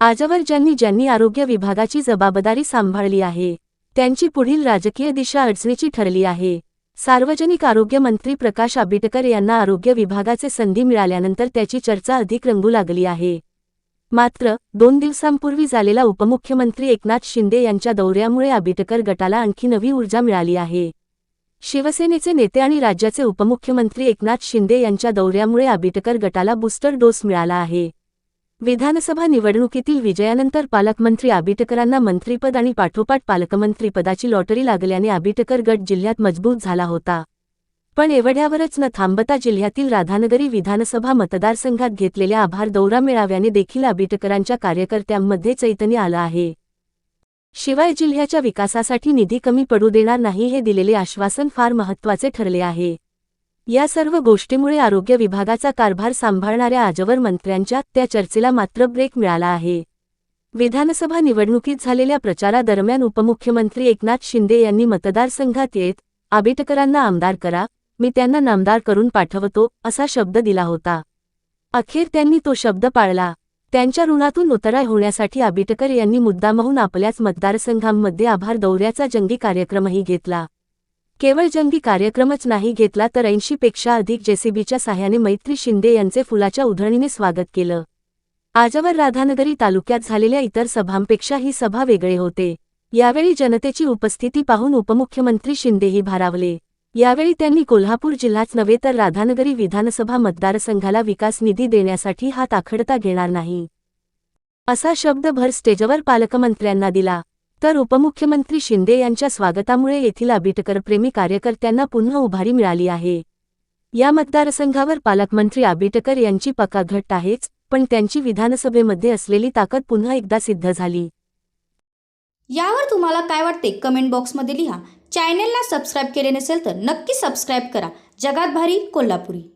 आजवर ज्यांनी ज्यांनी आरोग्य विभागाची जबाबदारी सांभाळली आहे त्यांची पुढील राजकीय दिशा अडचणीची ठरली आहे. सार्वजनिक आरोग्य मंत्री प्रकाश आंबेडकर यांना आरोग्य विभागाचे संधी मिळाल्यानंतर त्याची चर्चा अधिक रंगू लागली आहे. मात्र दोन दिवसांपूर्वी झालेला उपमुख्यमंत्री एकनाथ शिंदे यांच्या दौऱ्यामुळे आंबेडकर गटाला आणखी नवी ऊर्जा मिळाली आहे. शिवसेनेचे नेते आणि राज्याचे उपमुख्यमंत्री एकनाथ शिंदे यांच्या दौऱ्यामुळे आंबेडकर गटाला बूस्टर डोस मिळाला आहे. विधानसभा निवडणुकीतील विजयानंतर पालकमंत्री आबिटकरांना मंत्रीपद आणि पाठोपाठ पालकमंत्रीपदाची लॉटरी लागल्याने आबिटकर गट जिल्ह्यात मजबूत झाला होता. पण एवढ्यावरच न थांबता जिल्ह्यातील राधानगरी विधानसभा मतदारसंघात घेतलेल्या आभार दौरा मेळाव्याने देखील आबिटकरांच्या कार्यकर्त्यांमध्ये चैतन्य आलं आहे. शिवाय जिल्ह्याच्या विकासासाठी निधी कमी पडू देणार नाही हे दिलेले आश्वासन फार महत्त्वाचे ठरले आहे. या सर्व गोष्टीमुळे आरोग्य विभागाचा कारभार सांभाळणाऱ्या आजवर मंत्र्यांच्या त्या चर्चेला मात्र ब्रेक मिळाला आहे. विधानसभा निवडणुकीत झालेल्या प्रचारादरम्यान उपमुख्यमंत्री एकनाथ शिंदे यांनी मतदारसंघात येत आबेटकरांना आमदार करा मी त्यांना नामदार करून पाठवतो असा शब्द दिला होता. अखेर त्यांनी तो शब्द पाळला. त्यांच्या ऋणातून उतराय होण्यासाठी आबिटकर यांनी मुद्दामहून आपल्याच मतदारसंघांमध्ये आभार दौऱ्याचा जंगी कार्यक्रमही घेतला. केवळ जंगी कार्यक्रमच नाही घेतला तर ऐंशीपेक्षा अधिक जेसीबीच्या साह्याने मैत्री शिंदे यांचे फुलाच्या उधळणीने स्वागत केलं. आजवर राधानगरी तालुक्यात झालेल्या इतर सभांपेक्षा ही सभा वेगळे होते. यावेळी जनतेची उपस्थिती पाहून उपमुख्यमंत्री शिंदेही भारावले. यावेळी त्यांनी कोल्हापूर जिल्हाच नव्हे तर राधानगरी विधानसभा मतदारसंघाला विकास निधी देण्यासाठी हात आखडता घेणार नाही. असा शब्द भर स्टेजवर पालकमंत्र्यांना दिला. तर उपमुख्यमंत्री शिंदे यांच्या स्वागतामुळे येथील आबिटकरप्रेमी कार्यकर्त्यांना पुन्हा उभारी मिळाली आहे. या मतदारसंघावर पालकमंत्री आबिटकर यांची पकाघट आहेच पण त्यांची विधानसभेमध्ये असलेली ताकद पुन्हा एकदा सिद्ध झाली. यावर तुम्हाला काय वाटते? कमेंट बॉक्समध्ये लिहा. चॅनेलला सबस्क्राईब केले नसेल तर नक्की सबस्क्राईब करा. जगात भारी कोल्हापुरी.